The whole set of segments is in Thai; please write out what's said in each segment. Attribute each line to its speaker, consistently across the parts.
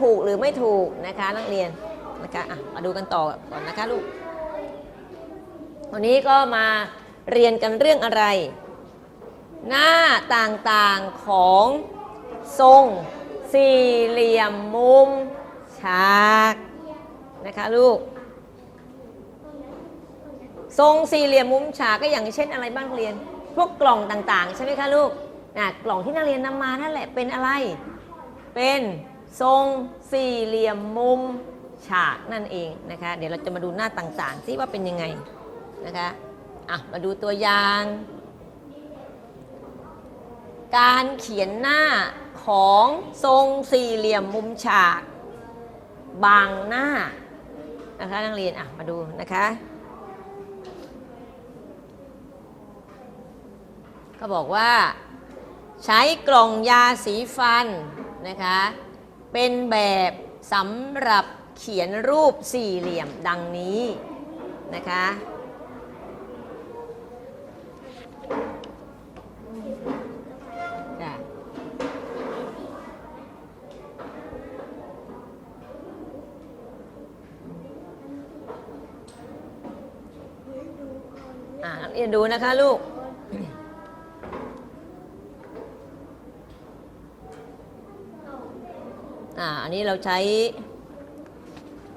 Speaker 1: ถูกหรือไม่ถูกนะคะนักเรียนนะคะะมาดูกันต่อก่อนนะคะลูก วันนี้ก็มาเรียนกันเรื่องอะไร หน้าต่างๆของทรงสี่เหลี่ยมมุมฉากนะคะลูก ทรงสี่เหลี่ยมมุมฉากก็อย่างเช่นอะไรบ้างเรียน พวกกล่องต่างๆ ใช่ไหมคะลูกนะกล่องที่นักเรียนนำมานั่นแหละเป็นอะไร เป็น ทรงสี่เหลี่ยมมุมฉากนั่นเองนะคะ เดี๋ยวเราจะมาดูหน้าต่างๆซิว่าเป็นยังไงนะคะอะมาดูตัวอย่าง การเขียนหน้าของทรงสี่เหลี่ยมมุมฉาก บางหน้านะคะนักเรียนอะมาดูนะคะก็บอกว่า ใช้กล่องยาสีฟันนะคะ เป็นแบบสำหรับเขียนรูปสี่เหลี่ยมดังนี้นะคะจ้ะอ่านักเรียนดูนะคะลูก อ่าอันนี้เราใช้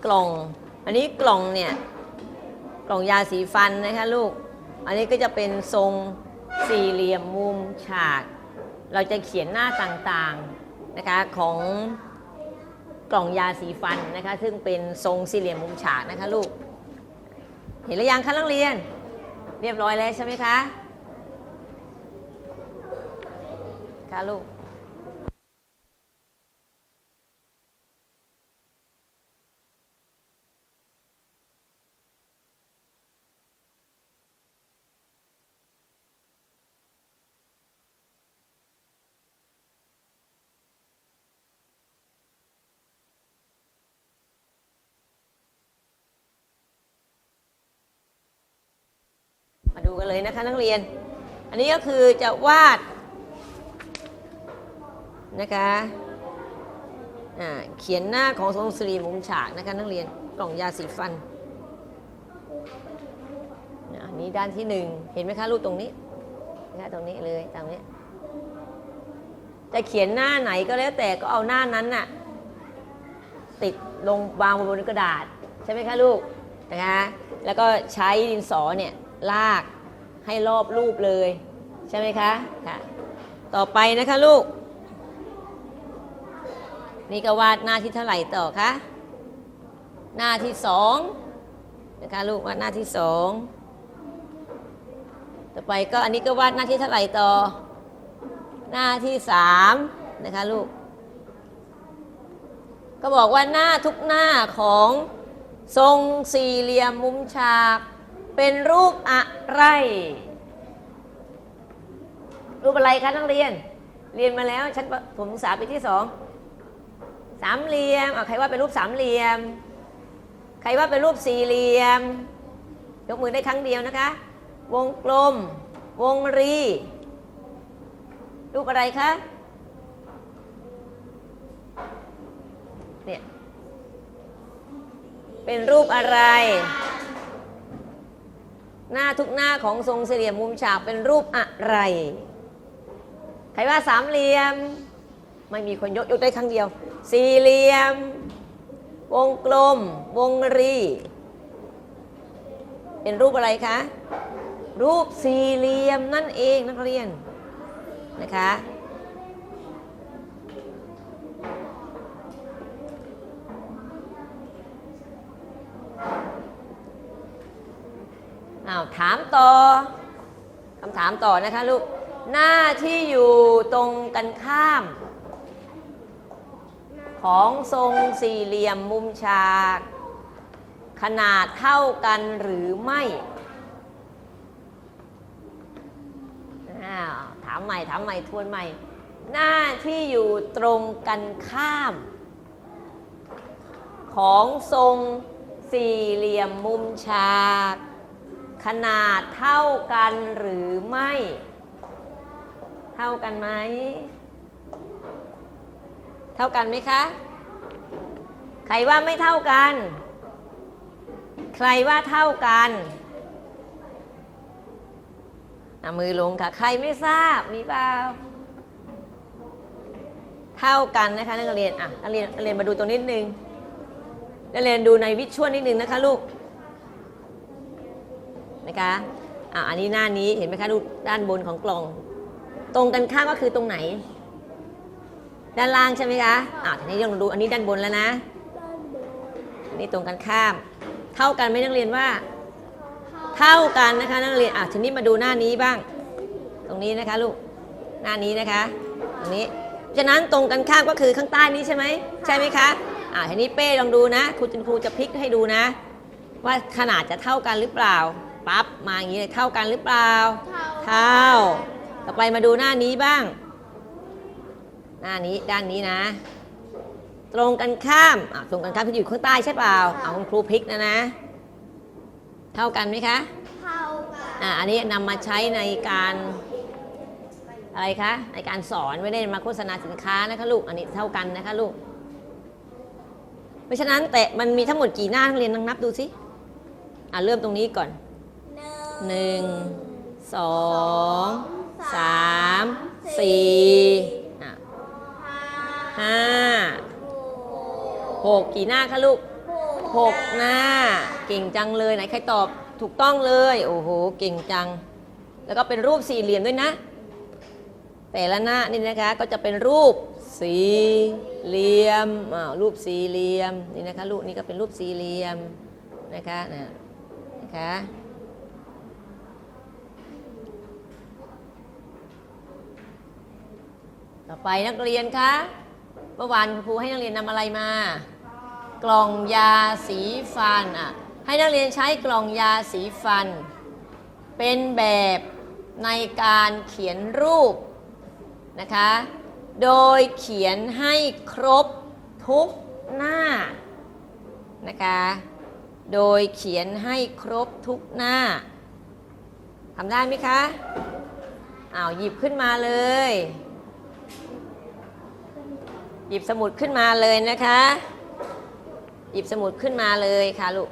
Speaker 1: กล่อง อันนี้กล่องเนี่ยกล่องยาสีฟันนะคะลูก อันนี้ก็จะเป็นทรงสี่เหลี่ยมมุมฉาก เราจะเขียนหน้าต่างๆนะคะของกล่องยาสีฟันนะคะซึ่งเป็นทรงสี่เหลี่ยมมุมฉากนะคะลูก เห็นหรือยังคะนักเรียน เรียบร้อยแล้วใช่ไหมคะค่ะลูก ดูกันเลยนะคะนักเรียน อันนี้ก็คือจะวาดนะคะอ่าเขียนหน้าของทรงสี่มุมฉากนะคะนักเรียนกล่องยาสีฟันอ่าอันนี้ด้านที่หนึ่งเห็นไหมคะรูปตรงนี้นะคะตรงนี้เลยตรงนี้จะเขียนหน้าไหนก็แล้วแต่ก็เอาหน้านั้นน่ะติดลงวางบนกระดาษ ใช่ไหมคะลูกนะคะแล้วก็ใช้ดินสอเนี่ยลาก ให้รอบรูปเลย ใช่ไหมคะค่ะต่อไปนะคะลูก นี่ก็วาดหน้าที่เท่าไหร่ต่อคะหน้าที่สองนะคะลูกวาดหน้าที่สองต่อไปก็อันนี้ก็วาดหน้าที่เท่าไหร่ต่อ หน้าที่สามนะคะลูก ก็บอกว่าหน้าทุกหน้าของทรงสี่เหลี่ยมมุมฉาก เป็นรูปอะไร รูปอะไรคะนักเรียน เรียนมาแล้วชั้นประถมศึกษาปีที่สองสามเหลี่ยมใครว่าเป็นรูปสามเหลี่ยม ใครว่าเป็นรูปสี่เหลี่ยม ยกมือได้ครั้งเดียวนะคะ วงกลม วงรี รูปอะไรคะเนี่ยเป็นรูปอะไร หน้าทุกหน้าของทรงสี่เหลี่ยมมุมฉากเป็นรูปอะไร ใครว่าสามเหลี่ยม ไม่มีคนยกยกได้ครั้งเดียว สี่เหลี่ยม วงกลม วงรี เป็นรูปอะไรคะ รูปสี่เหลี่ยมนั่นเองนักเรียนนะคะอ้าวถามต่อคำถามต่อนะคะลูก หน้าที่อยู่ตรงกันข้าม ของทรงสี่เหลี่ยมมุมฉาก ขนาดเท่ากันหรือไม่อ้าวถามใหม่ถามใหม่ทวนใหม่ หน้าที่อยู่ตรงกันข้าม ของทรงสี่เหลี่ยมมุมฉาก ขนาดเท่ากันหรือไม่ เท่ากันไหม เท่ากันไหมคะ ใครว่าไม่เท่ากัน ใครว่าเท่ากันเอามือลงค่ะ ใครไม่ทราบ มีเปล่า เท่ากันนะคะนักเรียน อะ นักเรียนนักเรียนมาดูตรงนิดนึง นักเรียนดูในวิชวลนิดนึงนะคะลูก นะคะอะอันนี้หน้านี้เห็นไหมคะดูด้านบนของกล่อง ตรงกันข้ามก็คือตรงไหน ด้านล่างใช่ไหมคะอะทีนี้ลองดูอันนี้ด้านบนแล้วนะอันนี้ตรงกันข้าม เท่ากันไหมนักเรียนว่า เท่ากันนะคะนักเรียนอะทีนี้มาดูหน้านี้บ้าง ตรงนี้นะคะลูกหน้านี้นะคะ ตรงนี้ฉะนั้นตรงกันข้ามก็คือข้างใต้นี้ใช่ไหมใช่ไหมคะอะทีนี้เป้ลองดูนะครูคุณครูจะพลิกให้ดูนะ ว่าขนาดจะเท่ากันหรือเปล่า ปั๊บมาอย่างนี้เลยเท่ากันหรือเปล่า เท่า ต่อไปมาดูหน้านี้บ้าง หน้านี้ด้านนี้นะ ตรงกันข้ามอะตรงกันข้ามที่อยู่ข้างใต้ใช่เปล่าเอาคุณครูพลิกนะนะ เท่ากันไหมคะ
Speaker 2: เท่ากัน
Speaker 1: อะอันนี้นำมาใช้ในการอะไรคะในการสอนไม่ได้มาโฆษณาสินค้านะคะลูกอันนี้เท่ากันนะคะลูก เพราะฉะนั้นแต่มันมีทั้งหมดกี่หน้านักเรียนลองนับดูสิอะเริ่มตรงนี้ก่อน
Speaker 2: หนึ่ง
Speaker 1: สองสามสี่
Speaker 2: ห้า
Speaker 1: ห
Speaker 2: ก
Speaker 1: กี่หน้าคะลูกหกหน้า เก่งจังเลยไหนใครตอบถูกต้องเลย โอ้โห เก่งจัง แล้วก็เป็นรูปสี่เหลี่ยมด้วยนะ แต่ละหน้านี่นะคะก็จะเป็นรูปสี่เหลี่ยมอ่าวรูปสี่เหลี่ยมนี่นะคะรูปนี้ก็เป็นรูปสี่เหลี่ยมนะคะนะนะคะ ต่อไปนักเรียนคะเมื่อวานครูให้นักเรียนนำอะไรมา กล่องยาสีฟันอะให้นักเรียนใช้กล่องยาสีฟัน เป็นแบบในการเขียนรูปนะคะ โดยเขียนให้ครบทุกหน้านะคะ โดยเขียนให้ครบทุกหน้าทำได้ไหมคะอ้าวหยิบขึ้นมาเลย หยิบสมุดขึ้นมาเลยนะคะ หยิบสมุดขึ้นมาเลยค่ะลูก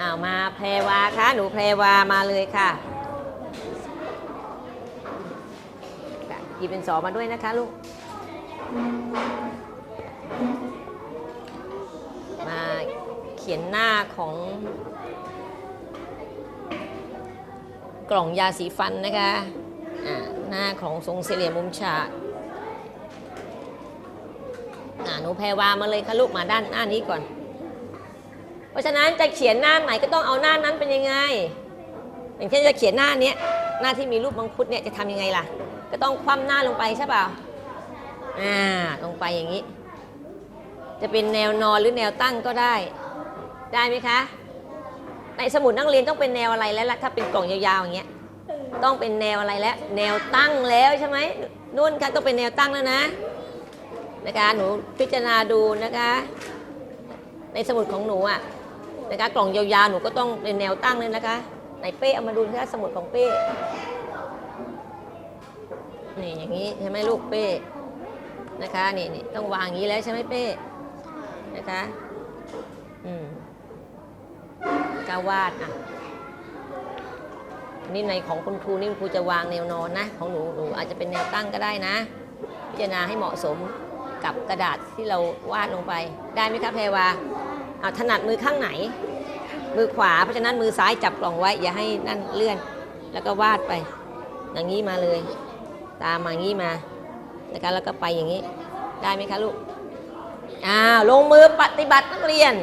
Speaker 1: อ้าวมาแพรวาคะหนูแพรวามาเลยค่ะหยิบเป็นสอมาด้วยนะคะลูก มาเขียนหน้าของกล่องยาสีฟันนะคะ หน้าของทรงสี่เหลี่ยมมุมฉากหนูแพรวามาเลยค่ะลูกมาด้านหน้านี้ก่อน เพราะฉะนั้นจะเขียนหน้าไหนก็ต้องเอาหน้านั้นเป็นยังไง อย่างเช่นจะเขียนหน้านี้หน้าที่มีรูปมังคุดเนี่ยจะทำยังไงล่ะ ก็ต้องคว่ำหน้าลงไปใช่เปล่าอ่าลงไปอย่างนี้ จะเป็นแนวนอนหรือแนวตั้งก็ได้ ได้ไหมคะ ในสมุดนักเรียนต้องเป็นแนวอะไรแล้วล่ะถ้าเป็นกล่องยาวๆอย่างเงี้ย ต้องเป็นแนวอะไรแล้ว แนวตั้งแล้วใช่ไหมนุ่นคะต้องเป็นแนวตั้งแล้วนะ นะคะหนูพิจารณาดูนะคะ ในสมุดของหนูอะนะคะกล่องยาวๆหนูก็ต้องเป็นแนวตั้งเลยนะคะไหนเป้เอามาดูนะคะสมุดของเป้นี่อย่างนี้ใช่ไหมลูกเป้นะคะนี่นี่ต้องวางอย่างนี้แล้วใช่ไหมเป้นะคะ อืมกาวาดอะ นี่ในของคุณครูนี่คุณครูจะวางแนวนอนนะ ของหนูหนูอาจจะเป็นแนวตั้งก็ได้นะ พิจารณาให้เหมาะสมกับกระดาษที่เราวาดลงไป ได้ไหมคะแพรวาเอาถนัดมือข้างไหน มือขวาเพราะฉะนั้นมือซ้ายจับกล่องไว้ อย่าให้นั่นเลื่อน แล้วก็วาดไป อย่างนี้มาเลย ตามมาอย่างนี้มานะคะแล้วก็ไปอย่างนี้ ได้ไหมคะลูกอ้าวลงมือปฏิบัตินักเรียน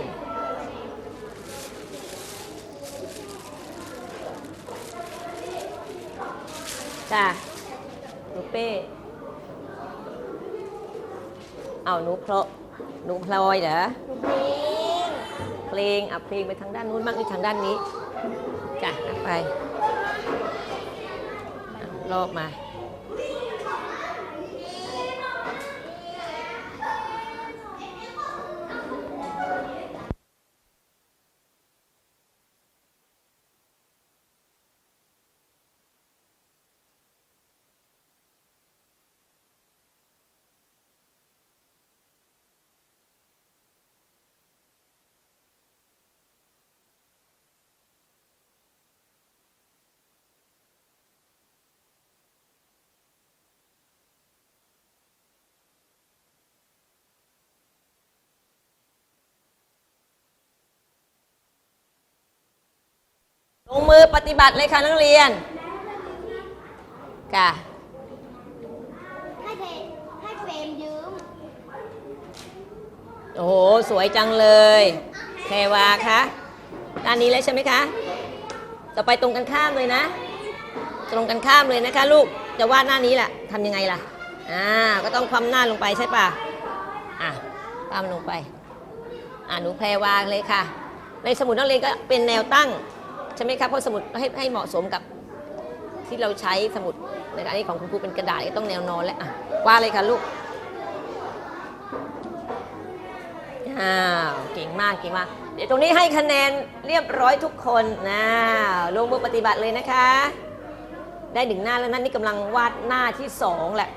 Speaker 1: จ้ะหนูเป้เอาหนูเพลาะหนูพลอยเหรอเพลงอะเพลงไปทางด้านนู้นบ้างหรือทางด้านนี้จ้ะไปรอบมา ปฏิบัติเลยค่ะนักเรียนค่ะ
Speaker 2: ให้เพมให้เฟรมยืม
Speaker 1: โอ้โห สวยจังเลยแพรวาคะด้านนี้เลยใช่ไหมคะ ต่อไปตรงกันข้ามเลยนะ ตรงกันข้ามเลยนะคะ ลูก จะวาดหน้านี้แหละทำยังไงล่ะ อ่า ก็ต้องคว่ำหน้าลงไปใช่ปะอะคว่ำลงไป อ่าหนูแพรวาเลยค่ะ ในสมุดนักเรียนก็เป็นแนวตั้ง ใช่ไหมครับเพราะสมุดให้ให้เหมาะสมกับที่เราใช้สมุดในการนี้ของคุณครูเป็นกระดาษต้องแนวนอนแล้วอะวาดเลยค่ะลูกอ้าวเก่งมากเก่งมากเดี๋ยวตรงนี้ให้คะแนนเรียบร้อยทุกคนนะลงมือปฏิบัติเลยนะคะ ได้หนึ่งหน้าแล้วนั่นนี่กำลังวาดหน้าที่สองแหละ